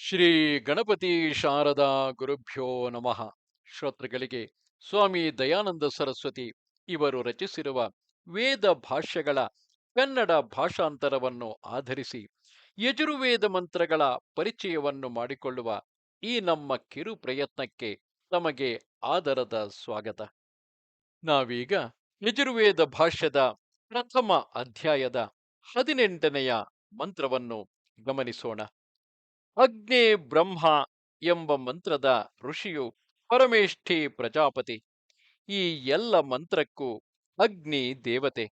ಶ್ರೀ ಗಣಪತಿ ಶಾರದಾ ಗುರುಭ್ಯೋ ನಮಃ. ಶ್ರೋತೃಗಳಿಗೆ ಸ್ವಾಮಿ ದಯಾನಂದ ಸರಸ್ವತಿ ಇವರು ರಚಿಸಿರುವ ವೇದ ಭಾಷ್ಯಗಳ ಕನ್ನಡ ಭಾಷಾಂತರವನ್ನು ಆಧರಿಸಿ ಯಜುರ್ವೇದ ಮಂತ್ರಗಳ ಪರಿಚಯವನ್ನು ಮಾಡಿಕೊಳ್ಳುವ ಈ ನಮ್ಮ ಕಿರು ಪ್ರಯತ್ನಕ್ಕೆ ತಮಗೆ ಆದರದ ಸ್ವಾಗತ. ನಾವೀಗ ಯಜುರ್ವೇದ ಭಾಷ್ಯದ ಪ್ರಥಮ ಅಧ್ಯಾಯದ ಹದಿನೆಂಟನೆಯ ಮಂತ್ರವನ್ನು ಗಮನಿಸೋಣ. ಅಗ್ನೇ ಬ್ರಹ್ಮ ಎಂಬ ಮಂತ್ರದ ಋಷಿಯು ಪರಮೇಷ್ಠಿ ಪ್ರಜಾಪತಿ. ಈ ಎಲ್ಲ ಮಂತ್ರಕ್ಕೂ ಅಗ್ನಿ ದೇವತೆ.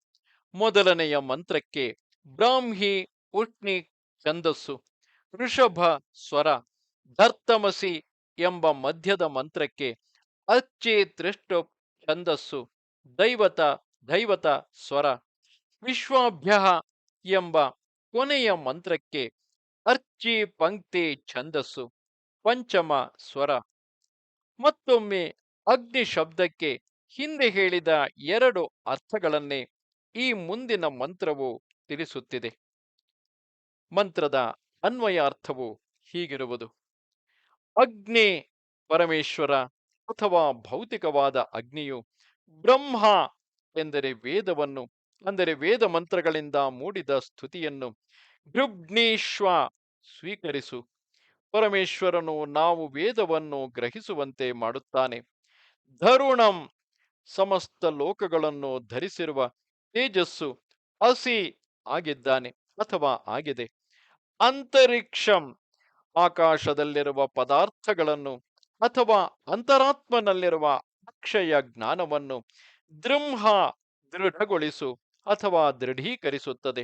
ಮೊದಲನೆಯ ಮಂತ್ರಕ್ಕೆ ಬ್ರಾಹ್ಮಿ ಉಷ್ಣಿ ಛಂದಸ್ಸು, ಋಷಭ ಸ್ವರ, ಧರ್ತಮಸಿ ಎಂಬ ಮಧ್ಯದ ಮಂತ್ರಕ್ಕೆ ಅಚ್ಚಿ ತ್ರಿಷ್ಟು ಛಂದಸ್ಸು, ದೈವತ ದೈವತ ಸ್ವರ. ವಿಶ್ವಾಭ್ಯ ಎಂಬ ಕೊನೆಯ ಮಂತ್ರಕ್ಕೆ ಅರ್ಚಿ, ಪಂಕ್ತಿ, ಛಂದಸ್ಸು, ಪಂಚಮ ಸ್ವರ. ಮತ್ತೊಮ್ಮೆ ಅಗ್ನಿ ಶಬ್ದಕ್ಕೆ ಹಿಂದೆ ಹೇಳಿದ ಎರಡು ಅರ್ಥಗಳನ್ನೇ ಈ ಮುಂದಿನ ಮಂತ್ರವು ತಿಳಿಸುತ್ತಿದೆ. ಮಂತ್ರದ ಅನ್ವಯಾರ್ಥವು ಹೀಗಿರುವುದು. ಅಗ್ನಿ ಪರಮೇಶ್ವರ ಅಥವಾ ಭೌತಿಕವಾದ ಅಗ್ನಿಯು ಬ್ರಹ್ಮ ಎಂದರೆ ವೇದವನ್ನು, ಅಂದರೆ ವೇದ ಮಂತ್ರಗಳಿಂದ ಮೂಡಿದ ಸ್ತುತಿಯನ್ನು ಗೃಬ್ನೀಶ್ವ ಸ್ವೀಕರಿಸು. ಪರಮೇಶ್ವರನು ನಾವು ವೇದವನ್ನು ಗ್ರಹಿಸುವಂತೆ ಮಾಡುತ್ತಾನೆ. ಧರುಣಂ ಸಮಸ್ತ ಲೋಕಗಳನ್ನು ಧರಿಸಿರುವ ತೇಜಸ್ಸು ಹಸಿ ಆಗಿದ್ದಾನೆ ಅಥವಾ ಆಗಿದೆ. ಅಂತರಿಕ್ಷಂ ಆಕಾಶದಲ್ಲಿರುವ ಪದಾರ್ಥಗಳನ್ನು ಅಥವಾ ಅಂತರಾತ್ಮನಲ್ಲಿರುವ ಅಕ್ಷಯ ಜ್ಞಾನವನ್ನು ದೃಂಹ ದೃಢಗೊಳಿಸು ಅಥವಾ ದೃಢೀಕರಿಸುತ್ತದೆ.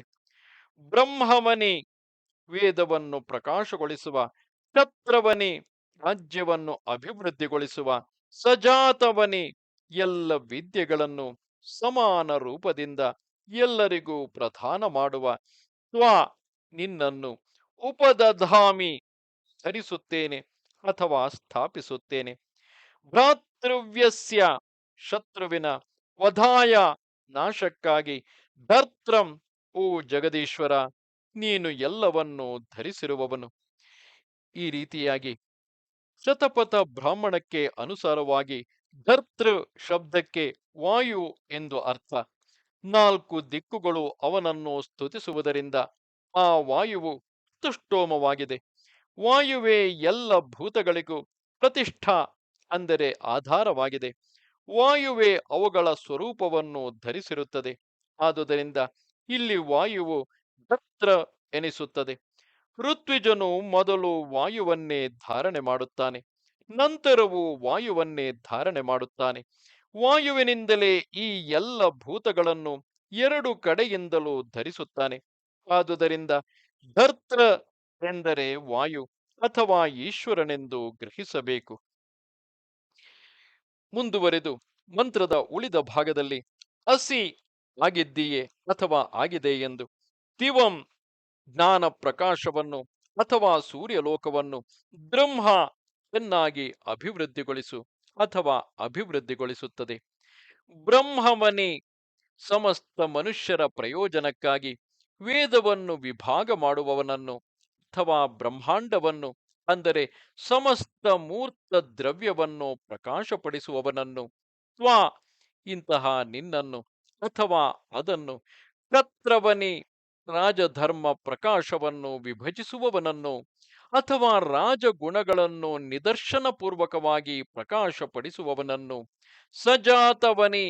ಬ್ರಹ್ಮವನಿ ವೇದವನ್ನು ಪ್ರಕಾಶಗೊಳಿಸುವ ಕ್ಷತ್ರವನಿ ರಾಜ್ಯವನ್ನು ಅಭಿವೃದ್ಧಿಗೊಳಿಸುವ, ಸಜಾತವನಿ ಎಲ್ಲ ವಿದ್ಯೆಗಳನ್ನು ಸಮಾನ ರೂಪದಿಂದ ಎಲ್ಲರಿಗೂ ಪ್ರಧಾನ ಮಾಡುವ ಸ್ವ ನಿನ್ನನ್ನು ಉಪದಧಾಮಿ ಧರಿಸುತ್ತೇನೆ ಅಥವಾ ಸ್ಥಾಪಿಸುತ್ತೇನೆ. ಭ್ರಾತೃವ್ಯಸ್ಯ ಶತ್ರುವಿನ ವಧಾಯ ನಾಶಕ್ಕಾಗಿ ಧರ್ತ್ರಂ ಓ ಜಗದೀಶ್ವರ! ನೀನು ಎಲ್ಲವನ್ನೂ ಧರಿಸಿರುವವನು. ಈ ರೀತಿಯಾಗಿ ಶತಪಥ ಬ್ರಾಹ್ಮಣಕ್ಕೆ ಅನುಸಾರವಾಗಿ ಧರ್ತೃ ಶಬ್ದಕ್ಕೆ ವಾಯು ಎಂದು ಅರ್ಥ. ನಾಲ್ಕು ದಿಕ್ಕುಗಳು ಅವನನ್ನು ಸ್ತುತಿಸುವುದರಿಂದ ಆ ವಾಯುವು ತುಷ್ಟೋಮವಾಗಿದೆ. ವಾಯುವೇ ಎಲ್ಲ ಭೂತಗಳಿಗೂ ಪ್ರತಿಷ್ಠಾ ಅಂದರೆ ಆಧಾರವಾಗಿದೆ. ವಾಯುವೇ ಅವುಗಳ ಸ್ವರೂಪವನ್ನು ಧರಿಸಿರುತ್ತದೆ. ಆದುದರಿಂದ ಇಲ್ಲಿ ವಾಯುವು ಧತ್ರ ಎನಿಸುತ್ತದೆ. ಋತ್ವಿಜನು ಮೊದಲು ವಾಯುವನ್ನೇ ಧಾರಣೆ ಮಾಡುತ್ತಾನೆ, ನಂತರವೂ ವಾಯುವನ್ನೇ ಧಾರಣೆ ಮಾಡುತ್ತಾನೆ. ವಾಯುವಿನಿಂದಲೇ ಈ ಎಲ್ಲ ಭೂತಗಳನ್ನು ಎರಡು ಕಡೆಯಿಂದಲೂ ಧರಿಸುತ್ತಾನೆ. ಆದುದರಿಂದ ಧರ್ತ್ರ ಎಂದರೆ ವಾಯು ಅಥವಾ ಈಶ್ವರನೆಂದು ಗ್ರಹಿಸಬೇಕು. ಮುಂದುವರೆದು ಮಂತ್ರದ ಉಳಿದ ಭಾಗದಲ್ಲಿ ಅಸಿ ಆಗಿದ್ದೀಯೇ ಅಥವಾ ಆಗಿದೆ ಎಂದು. ದಿವಂ ಜ್ಞಾನ ಪ್ರಕಾಶವನ್ನು ಅಥವಾ ಸೂರ್ಯಲೋಕವನ್ನು ಬ್ರಹ್ಮ ಚೆನ್ನಾಗಿ ಅಭಿವೃದ್ಧಿಗೊಳಿಸು ಅಥವಾ ಅಭಿವೃದ್ಧಿಗೊಳಿಸುತ್ತದೆ. ಬ್ರಹ್ಮವನಿ ಸಮಸ್ತ ಮನುಷ್ಯರ ಪ್ರಯೋಜನಕ್ಕಾಗಿ ವೇದವನ್ನು ವಿಭಾಗ ಮಾಡುವವನನ್ನು ಅಥವಾ ಬ್ರಹ್ಮಾಂಡವನ್ನು ಅಂದರೆ ಸಮಸ್ತ ಮೂರ್ತ ದ್ರವ್ಯವನ್ನು ಪ್ರಕಾಶಪಡಿಸುವವನನ್ನು ಸ್ವ ಇಂತಹ ನಿನ್ನನ್ನು ಅಥವಾ ಅದನ್ನು ಕ್ಷತ್ರವನಿ ರಾಜಧರ್ಮ ಪ್ರಕಾಶವನ್ನು ವಿಭಜಿಸುವವನನ್ನು ಅಥವಾ ರಾಜಗುಣಗಳನ್ನು ನಿದರ್ಶನಪೂರ್ವಕವಾಗಿ ಪ್ರಕಾಶಪಡಿಸುವವನನ್ನು ಸಜಾತವನಿ,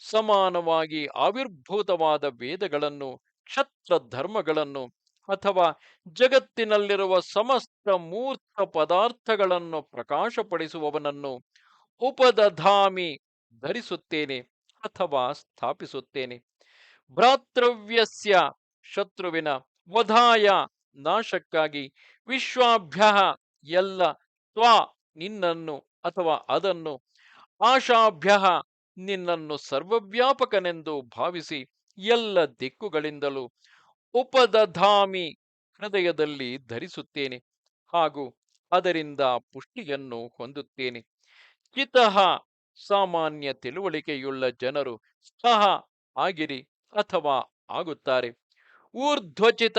ಸಮಾನವಾಗಿ ಆವಿರ್ಭೂತವಾದ ವೇದಗಳನ್ನು ಕ್ಷತ್ರ ಧರ್ಮಗಳನ್ನು ಅಥವಾ ಜಗತ್ತಿನಲ್ಲಿರುವ ಸಮಸ್ತ ಮೂರ್ತ ಪದಾರ್ಥಗಳನ್ನು ಪ್ರಕಾಶಪಡಿಸುವವನನ್ನು ಉಪದಧಾಮಿ ಧರಿಸುತ್ತೇನೆ ಅಥವಾ ಸ್ಥಾಪಿಸುತ್ತೇನೆ. ಭ್ರಾತೃವ್ಯಸ್ಯ ಶತ್ರುವಿನ ವಧಾಯ ನಾಶಕ್ಕಾಗಿ ವಿಶ್ವಾಭ್ಯ ಎಲ್ಲ ತ್ವ ನಿನ್ನನ್ನು ಅಥವಾ ಅದನ್ನು ಆಶಾಭ್ಯ ನಿನ್ನನ್ನು ಸರ್ವವ್ಯಾಪಕನೆಂದು ಭಾವಿಸಿ ಎಲ್ಲ ದಿಕ್ಕುಗಳಿಂದಲೂ ಉಪದಧಾಮಿ ಹೃದಯದಲ್ಲಿ ಧರಿಸುತ್ತೇನೆ ಹಾಗೂ ಅದರಿಂದ ಪುಷ್ಟಿಯನ್ನು ಹೊಂದುತ್ತೇನೆ. ಚಿತಃ ಸಾಮಾನ್ಯ ತಿಳುವಳಿಕೆಯುಳ್ಳ ಜನರು ಸಹ ಆಗಿರಿ ಅಥವಾ ಆಗುತ್ತಾರೆ. ಊರ್ಧ್ವಚಿತ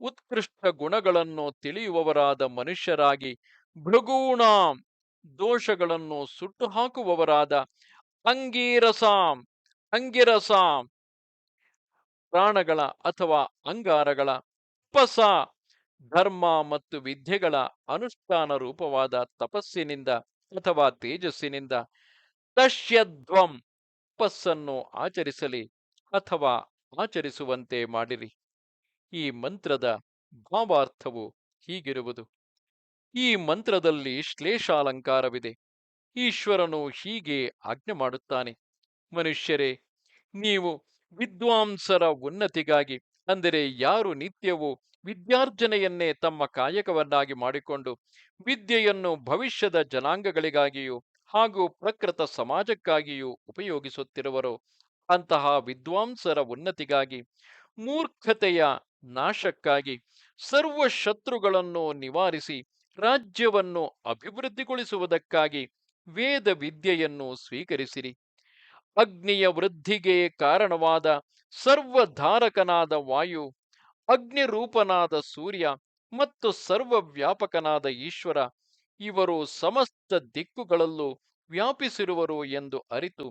ಉತ್ಕೃಷ್ಟ ಗುಣಗಳನ್ನು ತಿಳಿಯುವವರಾದ ಮನುಷ್ಯರಾಗಿ ಭೃಗೂಣಾಂ ದೋಷಗಳನ್ನು ಸುಟ್ಟು ಹಾಕುವವರಾದ ಅಂಗೀರಸಾಂ, ಅಂಗಿರಸಾಂ, ಪ್ರಾಣಗಳ ಅಥವಾ ಅಂಗಾರಗಳ ಉಪಸ ಧರ್ಮ ಮತ್ತು ವಿದ್ಯೆಗಳ ಅನುಷ್ಠಾನ ರೂಪವಾದ ತಪಸ್ಸಿನಿಂದ ಅಥವಾ ತೇಜಸ್ಸಿನಿಂದ ದಶ್ಯಧ್ವಂ ತಪಸ್ಸನ್ನು ಆಚರಿಸಲಿ ಅಥವಾ ಆಚರಿಸುವಂತೆ ಮಾಡಿರಿ. ಈ ಮಂತ್ರದ ಭಾವಾರ್ಥವು ಹೀಗಿರುವುದು. ಈ ಮಂತ್ರದಲ್ಲಿ ಶ್ಲೇಷಾಲಂಕಾರವಿದೆ. ಈಶ್ವರನು ಹೀಗೆ ಆಜ್ಞೆ ಮಾಡುತ್ತಾನೆ. ಮನುಷ್ಯರೇ, ನೀವು ವಿದ್ವಾಂಸರ ಉನ್ನತಿಗಾಗಿ, ಅಂದರೆ ಯಾರು ನಿತ್ಯವೂ ವಿದ್ಯಾರ್ಜನೆಯನ್ನೇ ತಮ್ಮ ಕಾಯಕವನ್ನಾಗಿ ಮಾಡಿಕೊಂಡು, ವಿದ್ಯೆಯನ್ನು ಭವಿಷ್ಯದ ಜನಾಂಗಗಳಿಗಾಗಿಯೂ ಹಾಗೂ ಪ್ರಕೃತ ಸಮಾಜಕ್ಕಾಗಿಯೂ ಉಪಯೋಗಿಸುತ್ತಿರುವರೋ ಅಂತಹ ವಿದ್ವಾಂಸರ ಉನ್ನತಿಗಾಗಿ, ಮೂರ್ಖತೆಯ ನಾಶಕ್ಕಾಗಿ ಸರ್ವ ಶತ್ರುಗಳನ್ನು ನಿವಾರಿಸಿ, ರಾಜ್ಯವನ್ನು ಅಭಿವೃದ್ಧಿಗೊಳಿಸುವುದಕ್ಕಾಗಿ ವೇದ ವಿದ್ಯೆಯನ್ನು ಸ್ವೀಕರಿಸಿರಿ. ಅಗ್ನಿಯ ವೃದ್ಧಿಗೆ ಕಾರಣವಾದ ಸರ್ವಧಾರಕನಾದ ವಾಯು, ಅಗ್ನಿರೂಪನಾದ ಸೂರ್ಯ ಮತ್ತು ಸರ್ವವ್ಯಾಪಕನಾದ ಈಶ್ವರ, ಇವರು ಸಮಸ್ತ ದಿಕ್ಕುಗಳಲ್ಲೂ ವ್ಯಾಪಿಸಿರುವರು ಎಂದು ಅರಿತು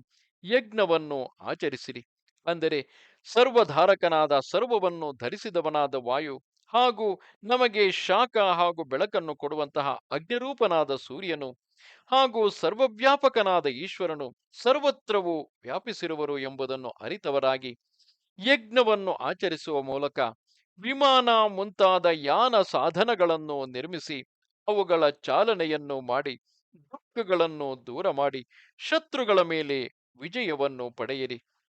ಯಜ್ಞವನ್ನು ಆಚರಿಸಿರಿ. ಅಂದರೆ ಸರ್ವಧಾರಕನಾದ ಸರ್ವವನ್ನು ಧರಿಸಿದವನಾದ ವಾಯು ಹಾಗೂ ನಮಗೆ ಶಾಖ ಹಾಗೂ ಬೆಳಕನ್ನು ಕೊಡುವಂತಹ ಅಗ್ನಿರೂಪನಾದ ಸೂರ್ಯನು ಹಾಗೂ ಸರ್ವವ್ಯಾಪಕನಾದ ಈಶ್ವರನು ಸರ್ವತ್ರವೂ ವ್ಯಾಪಿಸಿರುವರು ಎಂಬುದನ್ನು ಅರಿತವರಾಗಿ ಯಜ್ಞವನ್ನು ಆಚರಿಸುವ ಮೂಲಕ ವಿಮಾನ ಮುಂತಾದ ಯಾನ ಸಾಧನಗಳನ್ನು ನಿರ್ಮಿಸಿ ಅವುಗಳ ಚಾಲನೆಯನ್ನು ಮಾಡಿ ದುಃಖಗಳನ್ನು ದೂರ ಮಾಡಿ ಶತ್ರುಗಳ ಮೇಲೆ ವಿಜಯವನ್ನು ಪಡೆಯಿರಿ.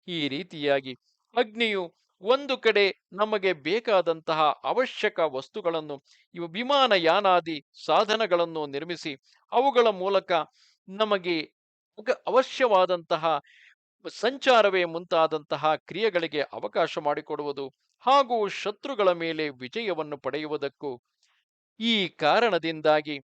ಈ ರೀತಿಯಾಗಿ ಅಗ್ನಿಯು ಒಂದು ಕಡೆ ನಮಗೆ ಬೇಕಾದಂತಹ ಅವಶ್ಯಕ ವಸ್ತುಗಳನ್ನು, ಇವು ವಿಮಾನಯಾನಾದಿ ಸಾಧನಗಳನ್ನು ನಿರ್ಮಿಸಿ, ಅವುಗಳ ಮೂಲಕ ನಮಗೆ ಅವಶ್ಯವಾದಂತಹ ಸಂಚಾರವೇ ಮುಂತಾದಂತಹ ಕ್ರಿಯೆಗಳಿಗೆ ಅವಕಾಶ ಮಾಡಿಕೊಡುವುದು ಹಾಗೂ ಶತ್ರುಗಳ ಮೇಲೆ ವಿಜಯವನ್ನು ಪಡೆಯುವುದಕ್ಕೂ ಈ ಕಾರಣದಿಂದಾಗಿ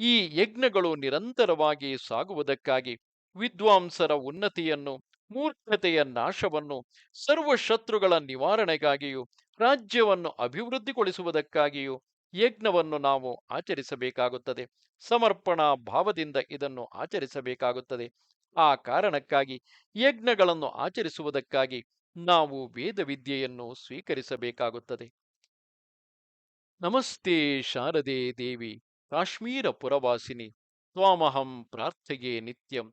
ಈ ಯಜ್ಞಗಳು ನಿರಂತರವಾಗಿ ಸಾಗುವುದಕ್ಕಾಗಿ ವಿದ್ವಾಂಸರ ಉನ್ನತಿಯನ್ನು, ಮೂರ್ಖತೆಯ ನಾಶವನ್ನು, ಸರ್ವ ಶತ್ರುಗಳ ನಿವಾರಣೆಗಾಗಿಯೂ, ರಾಜ್ಯವನ್ನು ಅಭಿವೃದ್ಧಿಗೊಳಿಸುವುದಕ್ಕಾಗಿಯೂ ಯಜ್ಞವನ್ನು ನಾವು ಆಚರಿಸಬೇಕಾಗುತ್ತದೆ. ಸಮರ್ಪಣಾ ಭಾವದಿಂದ ಇದನ್ನು ಆಚರಿಸಬೇಕಾಗುತ್ತದೆ. ಆ ಕಾರಣಕ್ಕಾಗಿ ಯಜ್ಞಗಳನ್ನು ಆಚರಿಸುವುದಕ್ಕಾಗಿ ನಾವು ವೇದ ವಿದ್ಯೆಯನ್ನು ಸ್ವೀಕರಿಸಬೇಕಾಗುತ್ತದೆ. ನಮಸ್ತೆ ಶಾರದೆ ದೇವಿ, ಕಾಶ್ಮೀರ ಪುರವಾಸಿನಿ, ತ್ವಾಮಹಂ ಪ್ರಾರ್ಥೆಯೇ ನಿತ್ಯಂ.